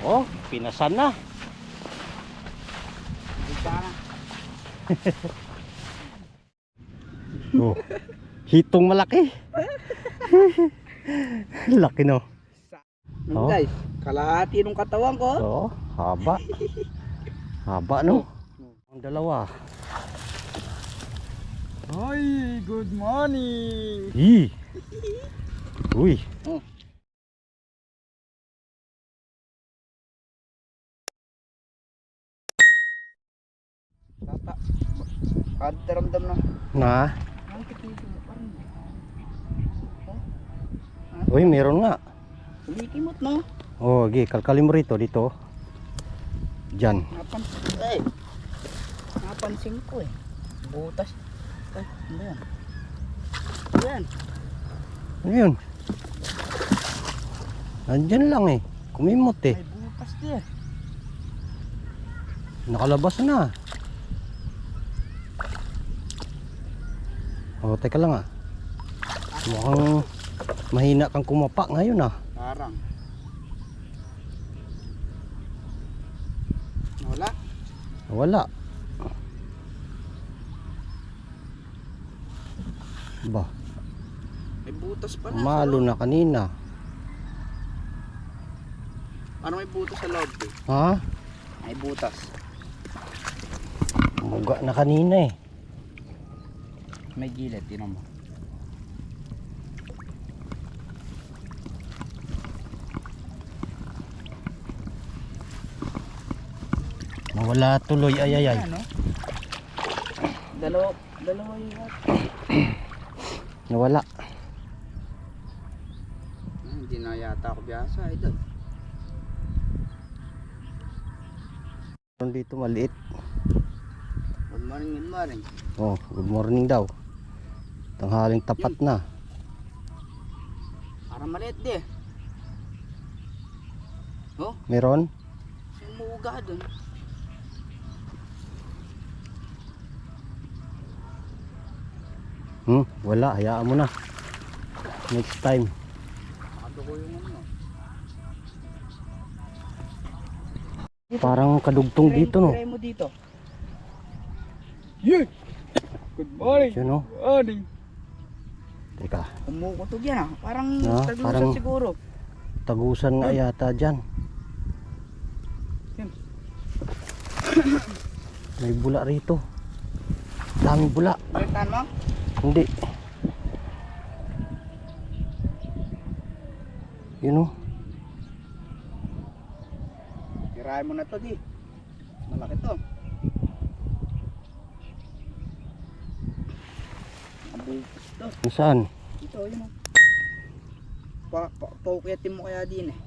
Oh, pinasan na. Oh. Hitong malaki. Laki no. Ano Oh. guys, kalahati ng katawan ko. Oh, haba. Haba no. Ang dalawa. Hoy, good morning. Hi. Uy. Oh. Tata. Kada ramdam na. Na. Uy, meron nga. Kulikimot no. Oh, gi, kalkalin mo rito dito. Diyan. Napansin. Eh. Napansin ko eh. Butas. Ay, ano ba yan? Ano yan? Ano yun? Nandyan lang eh. Kumimot eh. May butas di eh. Nakalabas na. Oh, teka lang ah. Mukhang mahina kang kumapa ngayon ah. Parang. Wala. Wala. Ba, May butas pala. malo na kanina. Ano may butas sa loob eh? Ha? May butas. Muga na kanina eh. May gilid, tinan mo. Nawala tuloy ay ay ay. Ano? Dalawa, dalawa yung. Nawala. Ah, Hindi na yata ako biyasa, idol. Dito maliit. Good morning, good morning. Oh, good morning daw. Tanghaling tapat na. Parang maliit di eh. Oh, Meron? yung muuga dun. Hmm, wala. Hayaan mo na. Next time. Nakadugo yung ano. Parang kadugtong dito no. Try mo dito. Yeah! Good morning. Yun no. Morning. Teka, Umukutog yan ah. Parang Ah, taglusan parang- siguro. tagusan nga yata dyan. Yan. May bula rito. Daming bula. Balitan mo? Hindi. Yun oh. Tirahin mo na to di. Malaki to. Mabukas to. Kung Saan? Ito, yun o. Pa, pa, paukiyatin mo kaya din eh.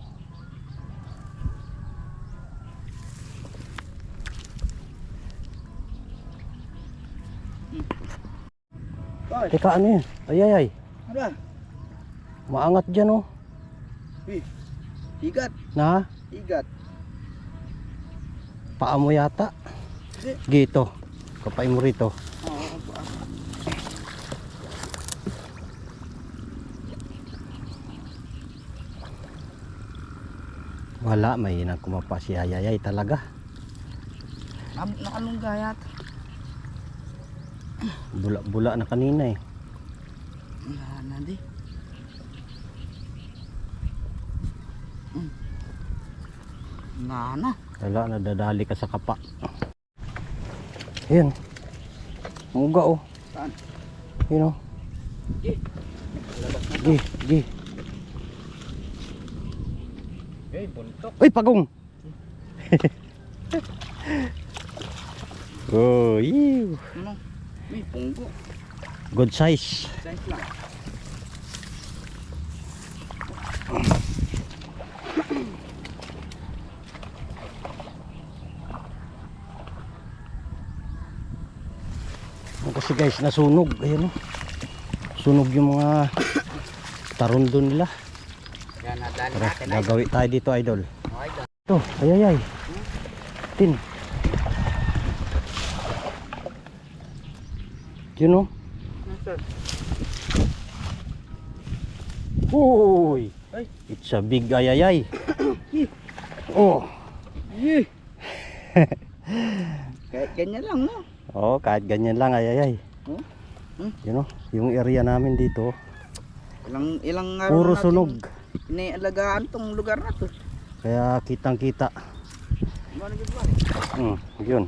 Hmm. Teka, ano yun? Ay, ay, ay. Ba? Maangat dyan oh. Higat. Na, Higat. paa mo yata. Gito. Kapay mo rito. Wala, may kumapa si Ayayay talaga. Nabok na kalungga yata. Bula-bula na kanina eh. Wala na di. Wala na. Wala, nadadali ka sa kapa. Ayan. Muga oh. Saan? Yun oh. Na. Gi, gi. Eh, buntok. Uy, pagong! oh, ew. Ano? May punggo. Good size. Size lang. Kasi guys, nasunog. Ayan oh. Sunog yung mga tarundo nila. Tara, gagawin tayo dito, idol. Done. Ito, ay ay ay. Tin. Yun oh. Nasaan? Uy! It's a big ay ay ay. Oh. Kahit ganyan lang, no? Oh, kahit ganyan lang ay ay ay. Oh? Hmm? You know, yung area namin dito, Ilang, ilang araw puro natin sunog. Inialagaan tong lugar na to. Kaya kitang-kita. Ano na ba? Hmm, yun.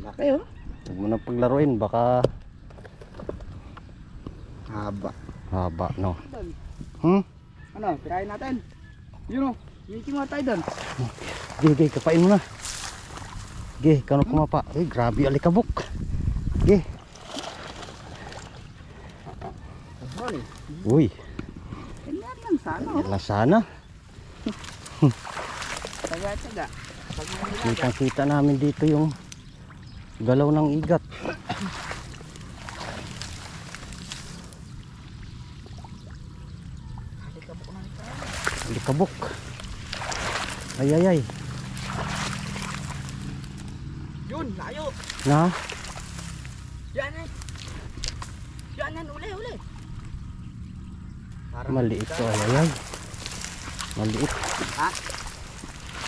Laki, oh. Huwag mo na paglaruin, baka Haba. haba, no? Hmm? Ano, tirahin natin. Yun, oh. Minti mo tayo doon. Gih, gih, kapain mo na. Gih, kano kumapa. Eh, grabe alikabok. Gih. Sorry. Uy, Ganyan lang sana, oh. wala sana. Taga-taga. Kitang-kita namin dito yung galaw ng igat. Alikabok. Ay, ay, ay. Yun, layo. Na, Yan, yan. Yan, yan. Uli, uli. Parang maliit to, ay, ay, ay. Maliit. Ha?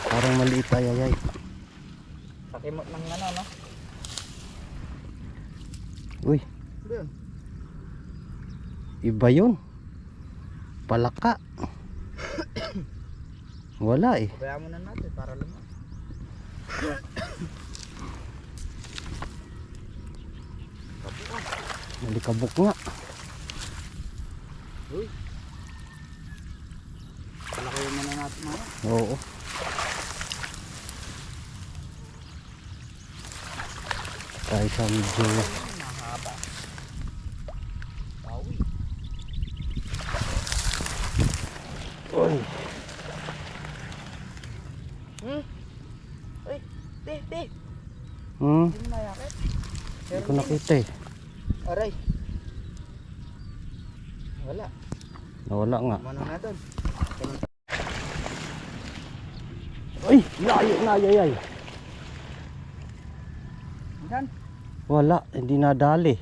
Parang maliit, ay, ay, ay. Pakimot ng ano, no? Uy, iba yun. Palaka. Wala eh. Kaya mo na natin para lumaki. Malikabok nga. Palaki mo na natin mga. Oo. Tayo sa medyo. Uy, Hmm? Uy, te, te. hmm, Hindi ko nakita eh. Aray. Wala. Nawala nga. Mano na doon. Uy, layo na, ay, ay, ay. Diyan. Wala, hindi nadali.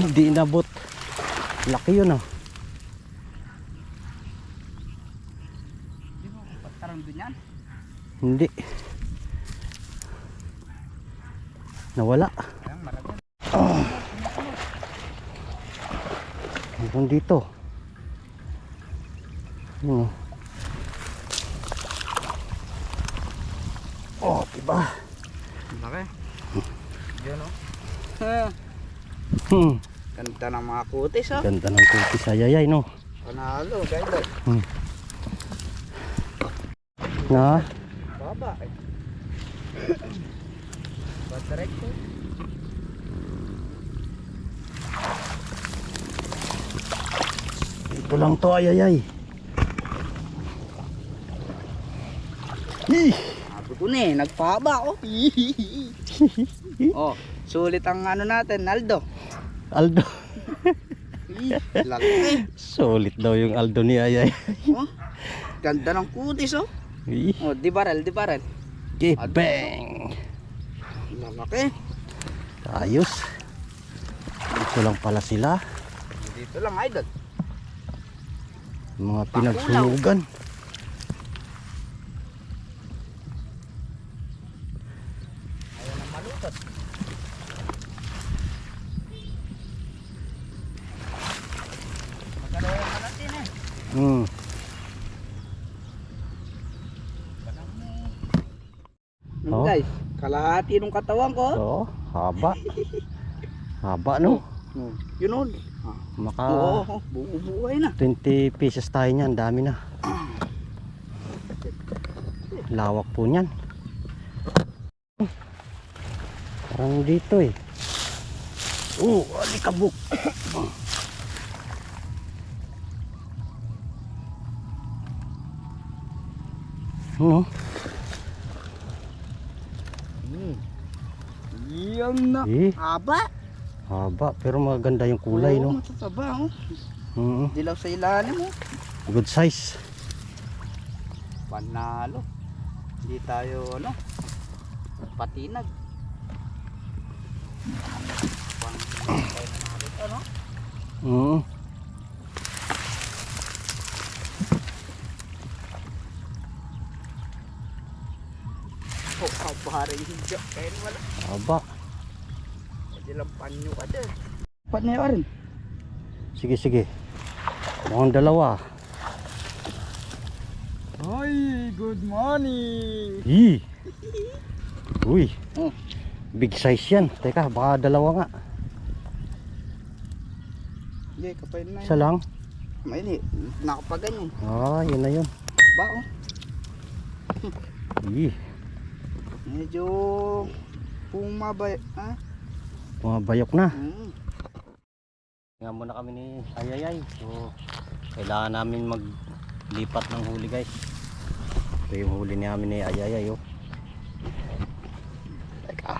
hindi inabot. Laki yun yan. Hindi. Nawala. Marami. Meron dito. Yun. Oh, diba? Laki. Yun o. Hmm. Ganda ng mga kutis oh. Ganda ng kutis ayayay, no? Panalo, guys. Na? Baba eh. Batarekto. Ito lang to ayayay. Ih! Sabi ko na eh, nagpahaba oh. oh, sulit ang ano natin, Aldo. Aldo. Solid daw yung Aldo ni ayay. Oh, ganda ng kutis oh. Oh, di barel, di barel. Okay, bang! Lalaki. Ayos. Ito lang pala sila. Dito lang, idol. Mga pinagsunugan. Ayaw na malutot. Magkalawa na natin eh. Hmm. Yun, Oh. guys, kalahati ng katawan ko. So, haba. Haba no? Oh, yun oh. Ah, Maka Oo, oh, buo-buhay na. 20 pieces tayo niyan, dami na. Lawak po niyan. Parang dito eh. Oh, alikabok. Ano? Ayan na. Eh. Haba. Haba, pero maganda yung kulay, Oo, no? matataba, oh. Mm -hmm. Dilaw sa ilalim, oh. Good size. Panalo. Hindi tayo, ano, patinag. Ano? Oo. Mm -hmm. Oh, kabara yung Japan, wala. Haba. Pwede lang panyo ka dyan. Pat na yun. Sige, sige. Mukhang dalawa. Hoy, good morning. Hi. Uy. Big size yan. Teka, baka dalawa nga. Hindi, kapay na Isa lang. May hindi, nakapaganyan. Ah, yun na yun. Ba oh. Hi. Medyo pumabay. Ha? Mga bayok na. Hmm. Nga muna kami ni Ayayay. So, kailangan namin maglipat ng huli guys. Ito yung huli namin ni Ayayay. Oh. Teka.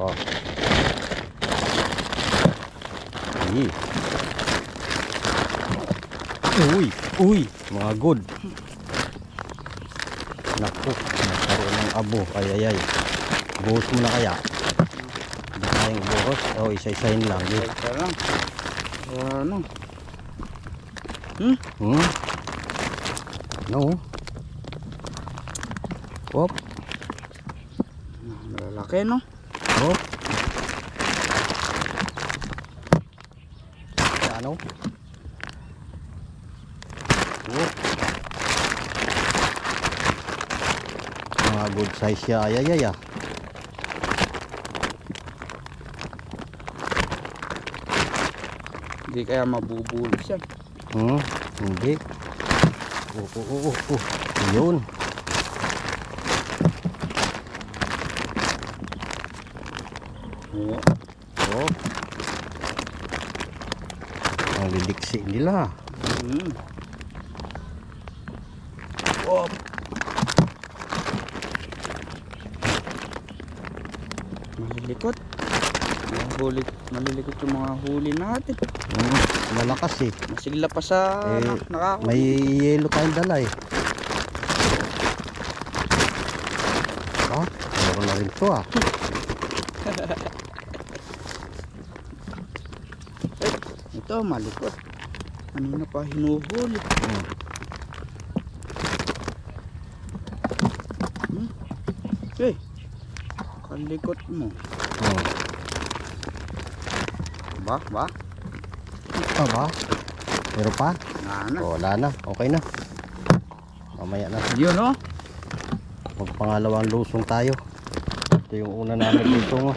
Oh. Iyi. Uy, uy, mga good. Naku, nagkaroon ng abo. Ayayay. Buhos mo na kaya. Hindi tayong buhos. O, isa-isahin lang. Di. Teka lang. Ano? Hmm? No. Op. Malalaki no? Op. Ano? Op. Mga good size siya. Ay, ay, ay, ah. Hindi kaya mabubulis yan. Hmm? Hindi. Oo, oo, oo, oo. Yun. Oo. Oh. Liliksi nila. Hmm. Oh. Malilikot. Mahuli, malilikot yung mga huli natin. Hmm, malakas eh. Masigla pa sa Eh, nak- nakahuli. May yelo tayong dala eh. Ah, meron na rin to ah. Ito, malikot. Kanina pa hinuhuli. Hmm. Eh, kalikot mo. Oh. Ba, ba? Ah ba? Meron pa? Nana. Oh, wala na. Okay na. Mamaya na. Yun oh. Magpangalawang lusong tayo. Ito yung una namin dito. Oh.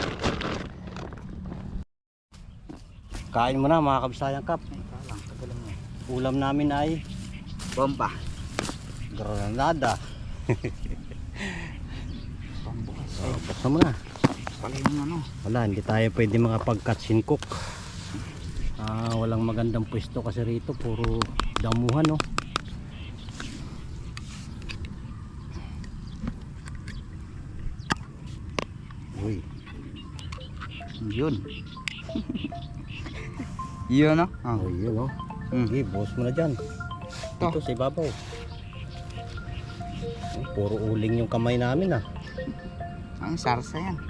Kain mo na mga kabisayang kap. Ulam namin ay Bomba. granada. Pambukas. Oh, buksan mo na. Wala, hindi tayo pwede makapag-catch cook. Walang magandang pwesto kasi rito, puro damuhan, no. Uy, Yun. Yun oh. Ah. oh, yun, oh. Hmm. Sige, buhos mo na dyan. To. Dito sa ibabaw. Puro uling yung kamay namin, ah. Ang sarsa yan.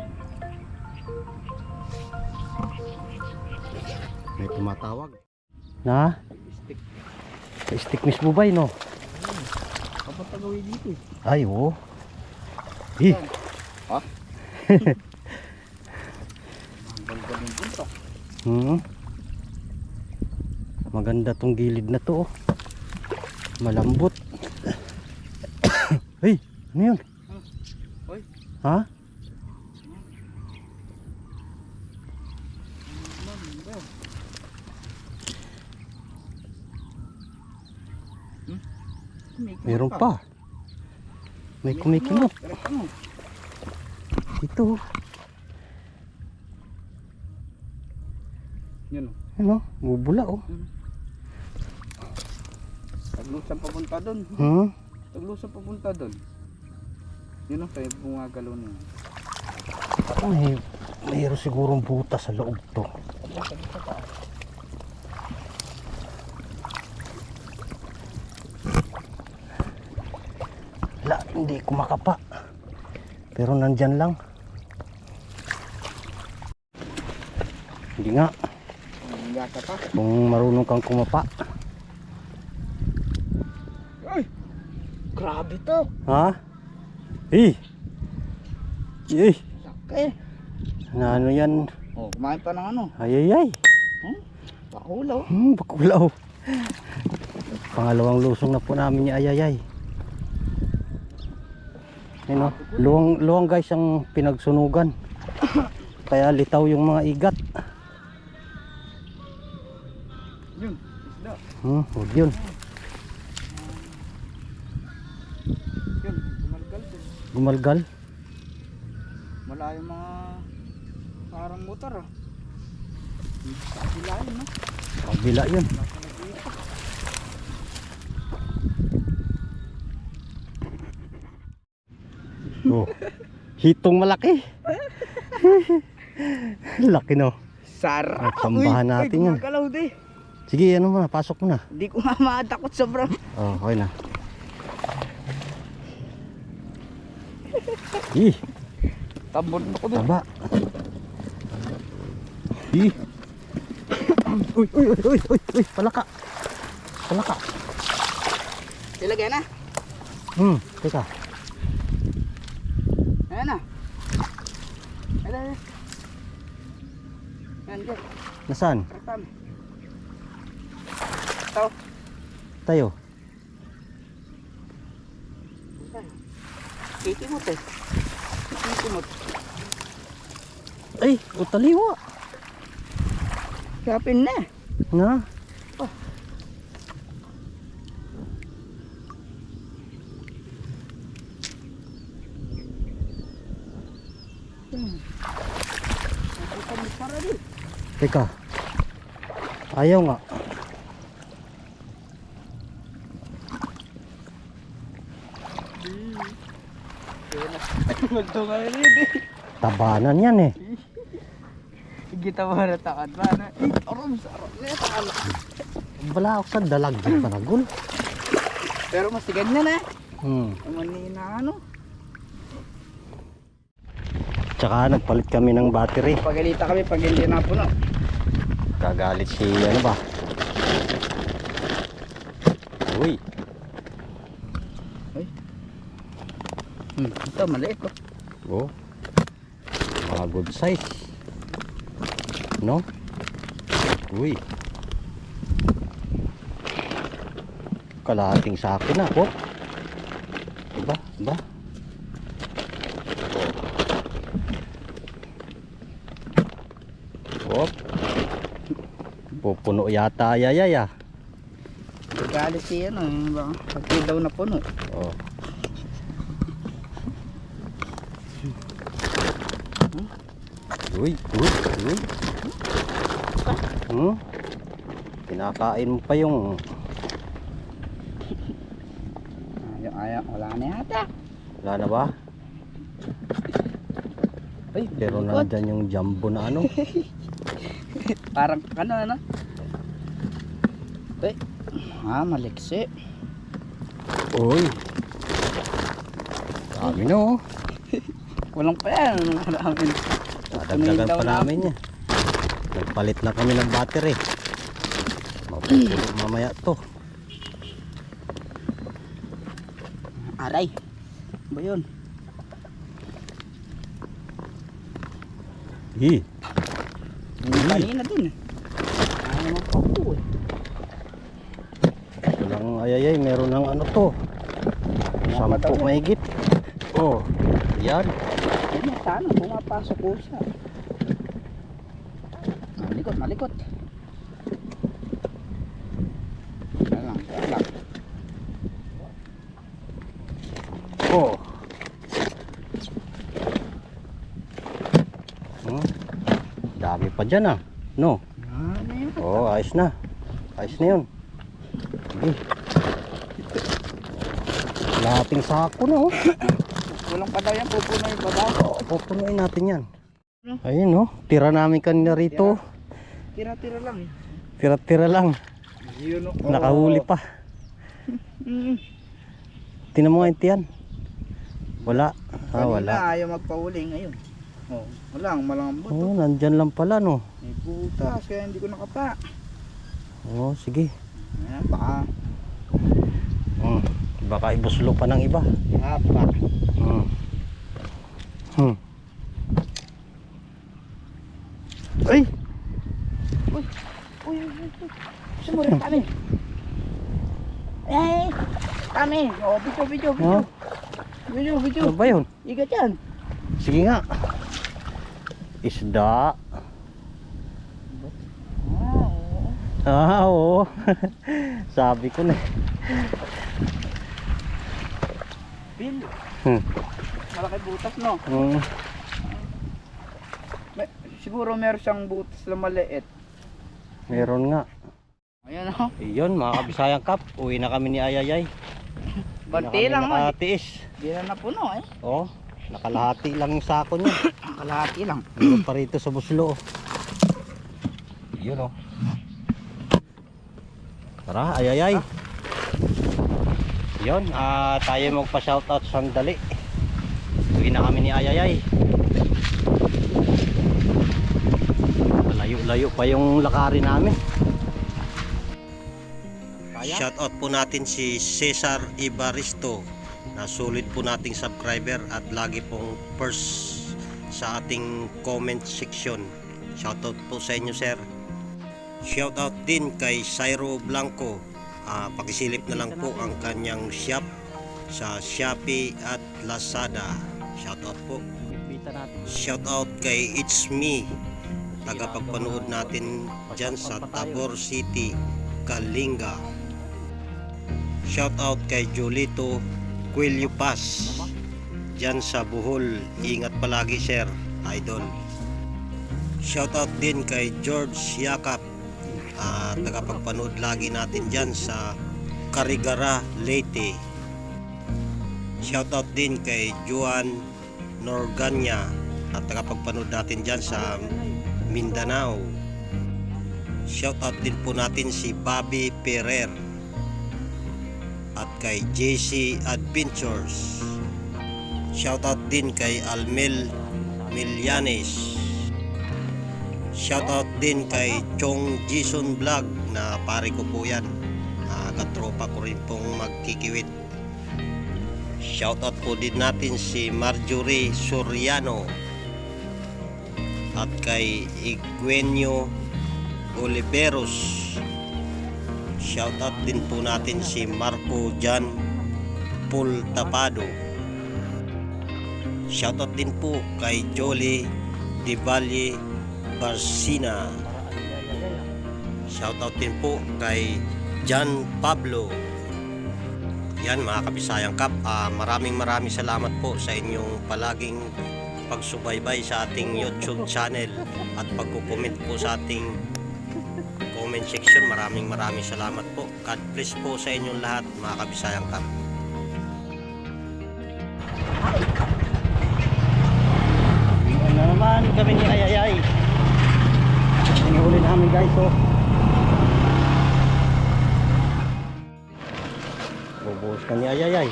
May tumatawag. Na? Stick. Stick mismo ba, no? Kapag tagawi dito eh. Ay, oo. Eh, Ha? Ang ganda ng buntok. Hmm. Maganda tong gilid na to. oh. Malambot. Hey, ano yun? Hoy. Ha? Meron pa. May kumikimot. Ano? Ito. oh. Yun oh. Ano? Bubula oh. Taglusan papunta doon. Hmm? Taglusan papunta doon. Yun oh, kaya bumagalaw niya. May, mayroon sigurong butas sa loob to. Wala, hindi kumakapa. Pero nandyan lang. Hindi nga, kung marunong kang kumapa. Ay! Grabe to. Ha? Eh! Eh! Na ano yan? Oh, kumain pa ng ano. Ay ay ay! Hmm? Pakulaw. Hmm, bakulaw. Pangalawang lusong na po namin ni Ayayay. Ano, luwang, luwang guys ang pinagsunugan. Kaya litaw yung mga igat. Yun, isda. Hmm, huwag yun. Yun, gumalgal din. Gumalgal. Malayo mga parang motor ah. Sa kabila yun no? Pabila yun. Oh. Hitong malaki. Laki no. Sarap! Tambahan Uy, natin yan. gumagalaw di. Sige, ano mo na, pasok mo na. Hindi ko nga matakot sobrang. Oh, okay na. Ih, Tambon ako doon. taba. Ih. Uy, uy, uy, uy, uy, uy, palaka. Palaka. Ilagay na. Hmm, teka. Ayan na. Ayan na. Jay. Nasaan? Katam. Ito. Tayo. Kitimot eh. Kitimot. Ay, utaliwa. Kapin na. Na? Hmm. Nakita mo para din. Teka. Ayaw nga. Na eh. Tabanan yan eh. Kita mo na takad ba na. Eh, aram sa. Eh, takal. Wala ako sa dalag panagol. Pero mas ganyan na. Hmm. Manina ano. Tsaka nagpalit kami ng battery. Pagalita kami pag hindi na puno. Kagalit si ano ba? Uy, Hmm, ito maliit oh. oh. Mga good size. No? Uy. Kalahating sa akin na, po. Diba? Diba? Oh. Oh. Pupuno yata ayayay ah. Galit si ano, yung ba? Pag daw na puno. Oh. Uy, uy, uy. Hmm? Kinakain mo pa yung Ayaw, ayaw, wala na yata. wala na ba? Ay, Pero nandyan yung jumbo na ano. Parang ano, ano? Ay, ah, maliksi. Uy. Dami na oh. Walang pa yan. Maraming. Dadagdagan pa namin yan. Nagpalit na kami ng battery. Mapupulo mamaya to. Aray. Ba yun? Hi. Kanina din eh. Ayaw magpapo eh. Walang ayayay, meron ng ano to. Sampo yan. mahigit. Oh, yan. Ano, sana pumapasok ko siya. Malikot, malikot. Lang, lang. Oh. Hmm? Dami pa dyan ah. No? Oh, ayos na. Ayos na yun. Sige. Lahating sako na oh. Walang pa daw yan, pupuno yung baba. Oh, Pupunuin natin yan. Ayun oh. Tira namin kanina rito. Tira-tira lang eh. Tira-tira lang. Yun o. Nakahuli pa. Tinan mo nga tiyan. Wala. Ah, Kanina, wala. ayaw magpahuli ngayon. Oh, wala, ang malambot. Oh, nandyan lang pala no. May butas, kaya hindi ko nakapa. Oh, sige. Ayan, baka Hmm. Baka ibuslo pa ng iba. Apa. Hmm. Hmm. Ay! Uy, uy, uy, uy. Sumuri kami. Eh, kami. Oh, video, video, video. Oh, Video, video. ano ba yun? Igat yan. Sige nga. Isda. Ah, oo. Ah, oo. Sabi ko na. Bill, Hmm. malaki butas, no? Hmm. May, siguro meron siyang butas na maliit. Meron nga. Ayan, oh. Iyon, mga kabisayang kap. Uwi na kami ni Ayayay. Banti lang, oh. Nakatiis. Di na napuno, eh. Oh, nakalahati lang yung sako niya. Kalahati lang. Meron pa rito sa buslo. Yun oh. Tara, ayayay. Yun, ah tayo magpa-shoutout sandali. Uwi na kami ni Ayayay. Layo-layo pa yung lakari namin. Shoutout po natin si Cesar Ibaristo na sulit po nating subscriber at lagi pong first sa ating comment section. Shoutout po sa inyo sir. Shoutout din kay Cyro Blanco. Ah, pakisilip na lang po ang kanyang shop sa Shopee at Lazada. Shoutout po. Shoutout kay It's Me. Tagapagpanood natin dyan sa Tabor City, Kalinga. Shoutout kay Jolito Quilio Paz. Dyan sa Bohol. Ingat palagi sir, idol. Shoutout din kay George Yakap. Uh, tagapagpanood lagi natin dyan sa Karigara, Leyte. Shoutout din kay Juan Norganya at tagapagpanood natin dyan sa Mindanao. Shoutout din po natin si Bobby Ferrer at kay JC Adventures. Shoutout din kay Almel Milyanes. Shoutout din kay Chong Jason Vlog na pare ko po yan. Uh, katropa ko rin pong magkikiwit. Shoutout po din natin si Marjorie Soriano at kay Iguenio Oliveros. Shoutout din po natin si Marco Jan Paul Tapado. Shoutout din po kay Jolie Di Valle Barcina. Shoutout din po kay John Pablo. Yan mga kabisayang kap, ah, maraming maraming salamat po sa inyong palaging pagsubaybay sa ating YouTube channel at pagko-comment po sa ating comment section. Maraming maraming salamat po. God bless po sa inyong lahat mga kabisayang kap. Ano naman kami ni Ayayay. Hinihuli namin guys oh. Bubuhos ka ni Ayayay.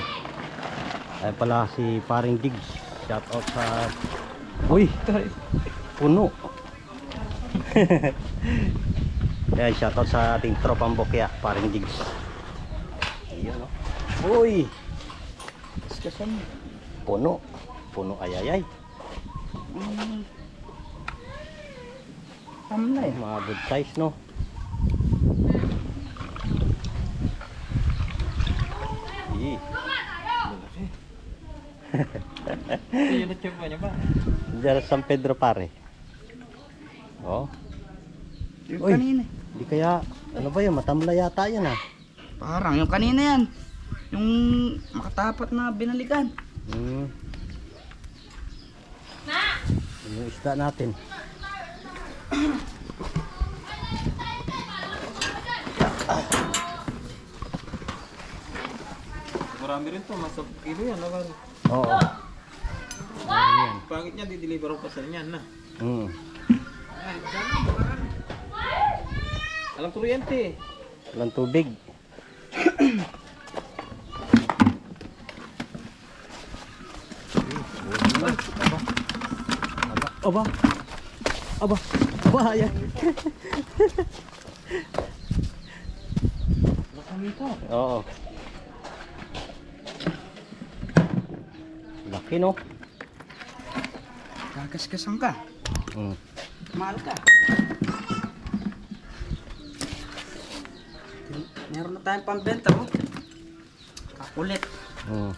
Ay pala si paring Diggs. Shout out sa... Uy! Puno! Yan, shout out sa ating tropang bokya, paring Diggs. Ayun oh. Uy! Puno. Puno Ayayay. Mm. Tama na eh. Mga good size no. Yun ang tiyempo niya ba? Diyan sa San Pedro pare. Oh, Yung Uy. kanina. di kaya ano ba 'yan? Matamla yata 'yan ah. Parang yung kanina yan. Yung makatapat na binalikan. Hmm. Ano yung isda natin? Marami rin to, mas kilo yan. Naman. Oo. Ano yan? Pangit niya, di-deliver ko sa niyan na. Hmm. Alam kuryente. Tubig. Aba. Aba. Aba. kabayan. Nakamita. Oo. Laki no. Kakaskasan ka. Mm. Mahal ka. Meron na tayong pambenta mo. Kakulit. Mm.